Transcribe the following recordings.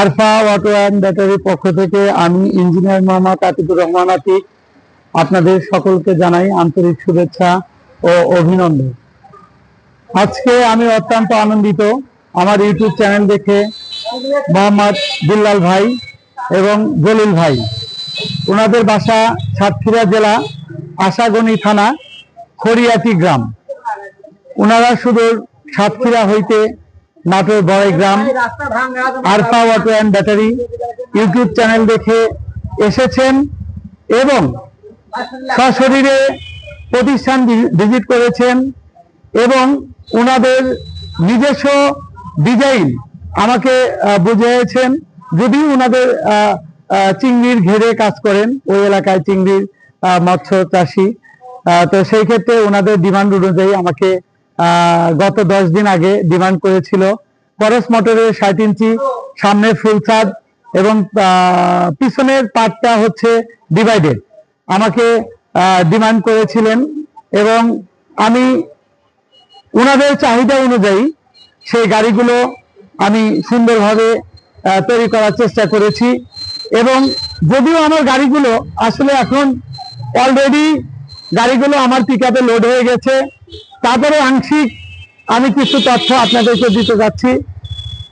Arfa auto and ব্যাটারির পক্ষ থেকে আমি ইঞ্জিনিয়ার মোহাম্মদ আতিকুর রহমান আতিক আপনাদের সকলকে জানাই আন্তরিক শুভেচ্ছা ও অভিনন্দন। আজকে আমি অত্যন্ত আনন্দিত আমার ইউটিউব চ্যানেল দেখে মোহাম্মদ বিল্লাল ভাই এবং জলিল ভাই। ওনাদের বাসা সাতক্ষীরা জেলা আশাগনি থানা খড়িয়াটি গ্রাম। ওনারা শুধু সাতক্ষীরা হইতে Natore Baraigram, Arfa auto and battery YouTube channel দেখে এসেছেন এবং সশরীরে প্রতিষ্ঠান ভিজিট করেছেন এবং ওনাদের নিজস্ব ডিজাইন আমাকে বুঝিয়েছেন যদিও ওনাদের চিংড়ির ঘেরে কাজ করেন, ওই এলাকায় চিংড়ির মৎস্য চাষি। তো সেই ক্ষেত্রে ওনাদের ডিমান্ড অনুযায়ী আমাকে গত দশ দিন আগে ডিমান্ড করেছিল। পরশ মোটরের ষাট ইঞ্চি, সামনে ফুল ছাদ এবং পিছনের পার্টটা হচ্ছে ডিভাইডেড আমাকে ডিমান্ড করেছিলেন এবং আমি ওনাদের চাহিদা অনুযায়ী সেই গাড়িগুলো আমি সুন্দরভাবে তৈরি করার চেষ্টা করেছি এবং যদিও আমার গাড়িগুলো আসলে এখন অলরেডি গাড়িগুলো আমার পিক লোড হয়ে গেছে তারপরে আংশিক আমি কিছু তথ্য আপনাদেরকে দিতে যাচ্ছি।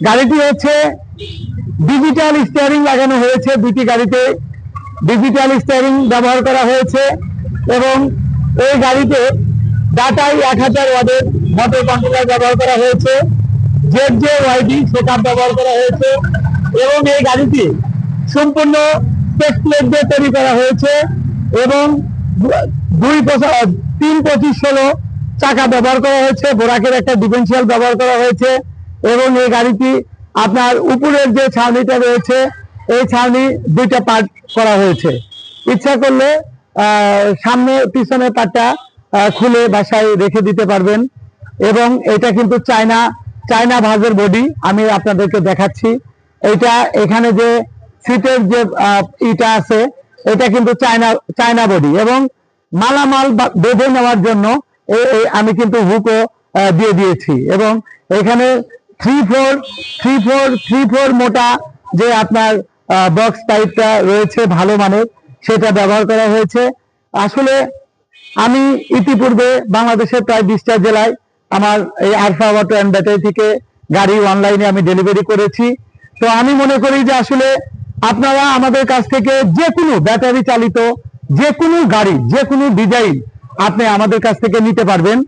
গাড়িটি হচ্ছে ডিজিটাল স্টিয়ারিং লাগানো হয়েছে দুটি গাড়িতে। ডিজিটাল স্টিয়ারিং ব্যবহার করা হয়েছে এবং এই গাড়িতে ডাটাই এক হাজার ওয়ার্ডের মোটর কন্ট্রোলার ব্যবহার করা হয়েছে জেড জে ওয়াইডি সেটআপ ব্যবহার করা হয়েছে এবং এই গাড়িটি সম্পূর্ণ প্লেট দিয়ে তৈরি করা হয়েছে এবং দুই তিন পঁচিশ ষোলো চাকা ব্যবহার করা হয়েছে বোরাকের একটা ডিফেন্সিয়াল ব্যবহার করা হয়েছে এবং এই গাড়িটি আপনার উপরের যে ছাউনিটা রয়েছে এই ছাউনি দুইটা পার্ট করা হয়েছে। ইচ্ছা করলে সামনে পিছনে পার্টটা আহ, খুলে বাসায় রেখে দিতে পারবেন এবং এটা কিন্তু চায়না চায়না ভাজের বডি আমি আপনাদেরকে দেখাচ্ছি। এটা এখানে যে সিটের যে ইটা আছে এটা কিন্তু চায়না চায়না বডি এবং মালামাল বেঁধে নেওয়ার জন্য আমি কিন্তু হুকও দিয়ে দিয়েছি। এবং এখানে three four three four three four মোটা যে আপনার বক্স পাইপটা রয়েছে ভালো মানের, সেটা ব্যবহার করা হয়েছে। আসলে আমি ইতিপূর্বে বাংলাদেশের প্রায় বিশটা জেলায় আমার এই আরফা অটো অ্যান্ড ব্যাটারি থেকে গাড়ি অনলাইনে আমি ডেলিভারি করেছি। তো আমি মনে করি যে আসলে আপনারা আমাদের কাছ থেকে যে কোনো ব্যাটারি চালিত, যে কোনো গাড়ি, যে কোনো ডিজাইন আপনি আমাদের কাছ থেকে নিতে পারবেন।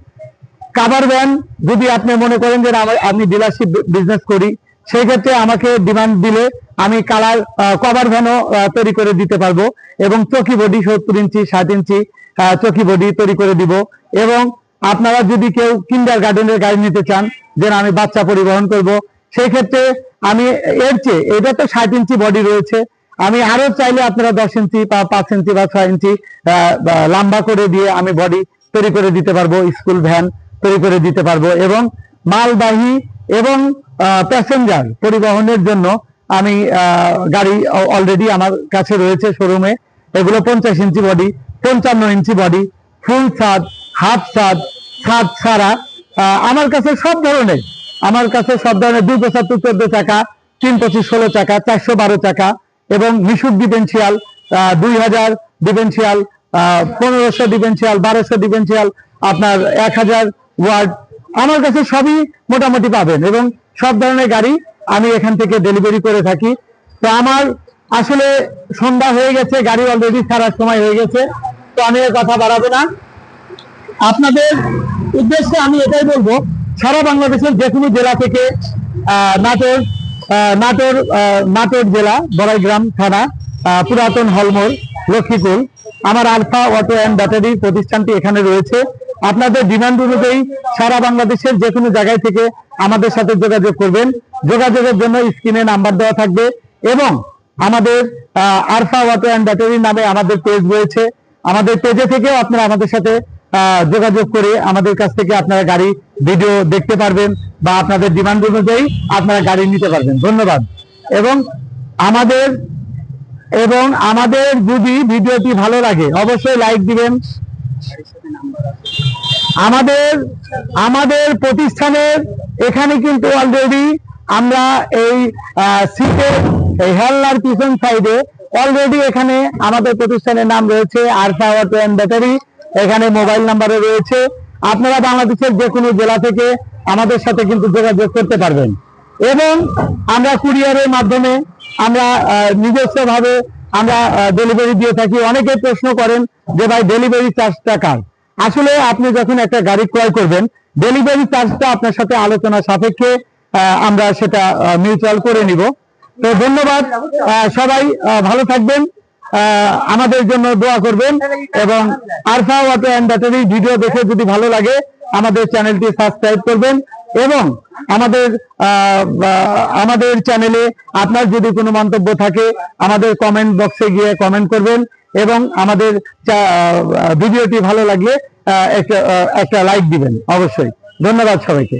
কাভার ভ্যান যদি আপনি মনে করেন যে আমি ডিলারশিপ বিজনেস করি সেই ক্ষেত্রে আমাকে ডিমান্ড দিলে আমি কালার কভার ভ্যানও তৈরি করে দিতে পারব এবং চকি বডি সত্তর ইঞ্চি, ষাট ইঞ্চি চকি বডি তৈরি করে দিব এবং আপনারা যদি কেউ কিন্ডার গার্ডেনের গাড়ি নিতে চান, যে আমি বাচ্চা পরিবহন করব সেই ক্ষেত্রে আমি এর চেয়ে, এটা তো ষাট ইঞ্চি বডি রয়েছে আমি আরও চাইলে আপনারা দশ ইঞ্চি বা পাঁচ ইঞ্চি বা ছয় ইঞ্চি লম্বা করে দিয়ে আমি বডি তৈরি করে দিতে পারব স্কুল ভ্যান তৈরি করে দিতে পারব এবং মালবাহী এবং প্যাসেঞ্জার পরিবহনের জন্য আমি গাড়ি অলরেডি আমার কাছে রয়েছে শোরুমে এগুলো পঞ্চাশ ইঞ্চি বডি পঞ্চান্ন ইঞ্চি বডি ফুল ছাদ হাফ ছাদ ছাদ ছাড়া আমার কাছে সব ধরনের, আমার কাছে সব ধরনের দুই পঁচাত্তর, চোদ্দ চাকা, তিন পঁচিশ, ষোলো চাকা, চারশো বারো চাকা এবং মিশুক ডিফেন্সিয়াল দুই হাজার ডিফেন্সিয়াল পনেরোশো ডিফেন্সিয়াল, বারোশো ডিফেন্সিয়াল, আপনার এক হাজার ওয়ার্ড। আমার কাছে সবই মোটামুটি পাবেন এবং সব ধরনের গাড়ি আমি এখান থেকে ডেলিভারি করে থাকি। তো আমার আসলে সন্ধ্যা হয়ে গেছে, গাড়ি অলরেডি ছাড়ার সময় হয়ে গেছে, তো আমি কথা বাড়াবো না। আপনাদের উদ্দেশ্যে আমি এটাই বলব, সারা বাংলাদেশের যে কোনো জেলা থেকে নাটোর নাটোর নাটোর জেলা বড়াইগ্রাম থানা পুরাতন হলমোড় লক্ষ্মীপুর। আমার আলফা অটো অ্যান্ড ব্যাটারি প্রতিষ্ঠানটি এখানে রয়েছে। আপনাদের ডিমান্ড অনুযায়ী সারা বাংলাদেশের যে কোনো জায়গায় থেকে আমাদের সাথে যোগাযোগ করবেন। যোগাযোগের জন্য স্ক্রিনে নাম্বার দেওয়া থাকবে এবং আমাদের আরফা অটো অ্যান্ড ব্যাটারি নামে আমাদের পেজ রয়েছে। আমাদের পেজে থেকেও আপনারা আমাদের সাথে যোগাযোগ করে আমাদের কাছ থেকে আপনারা গাড়ি ভিডিও দেখতে পারবেন বা আপনাদের ডিমান্ড অনুযায়ী আপনারা গাড়ি নিতে পারবেন। ধন্যবাদ। এবং আমাদের এবং আমাদের যদি ভিডিওটি ভালো লাগে, অবশ্যই লাইক দিবেন। আমাদের আমাদের প্রতিষ্ঠানের, এখানে কিন্তু অলরেডি আমরা এই সিটের এই হেলনার পিছন সাইডে অলরেডি এখানে আমাদের প্রতিষ্ঠানের নাম রয়েছে আরফা অটো অ্যান্ড ব্যাটারি। এখানে মোবাইল নাম্বারও রয়েছে। আপনারা বাংলাদেশের যে কোনো জেলা থেকে আমাদের সাথে কিন্তু যোগাযোগ করতে পারবেন। এবং আমরা কুরিয়ারের মাধ্যমে আমরা নিজস্ব ভাবে আমরা ডেলিভারি দিয়ে থাকি। অনেকে প্রশ্ন করেন যে ভাই ডেলিভারি চার্জটা কার? আসলে আপনি যখন একটা গাড়ি ক্রয় করবেন ডেলিভারি চার্জটা আপনার সাথে আলোচনা সাপেক্ষে আমরা সেটা মিউচুয়াল করে নিব। তো ধন্যবাদ সবাই ভালো থাকবেন। আমাদের জন্য দোয়া করবেন এবং আরফা ব্যাটারি ভিডিও দেখে যদি ভালো লাগে, আমাদের চ্যানেলটি সাবস্ক্রাইব করবেন এবং আমাদের আমাদের চ্যানেলে আপনার যদি কোনো মন্তব্য থাকে, আমাদের কমেন্ট বক্সে গিয়ে কমেন্ট করবেন এবং আমাদের ভিডিওটি ভালো লাগলে একটা একটা লাইক দিবেন, অবশ্যই। ধন্যবাদ সবাইকে।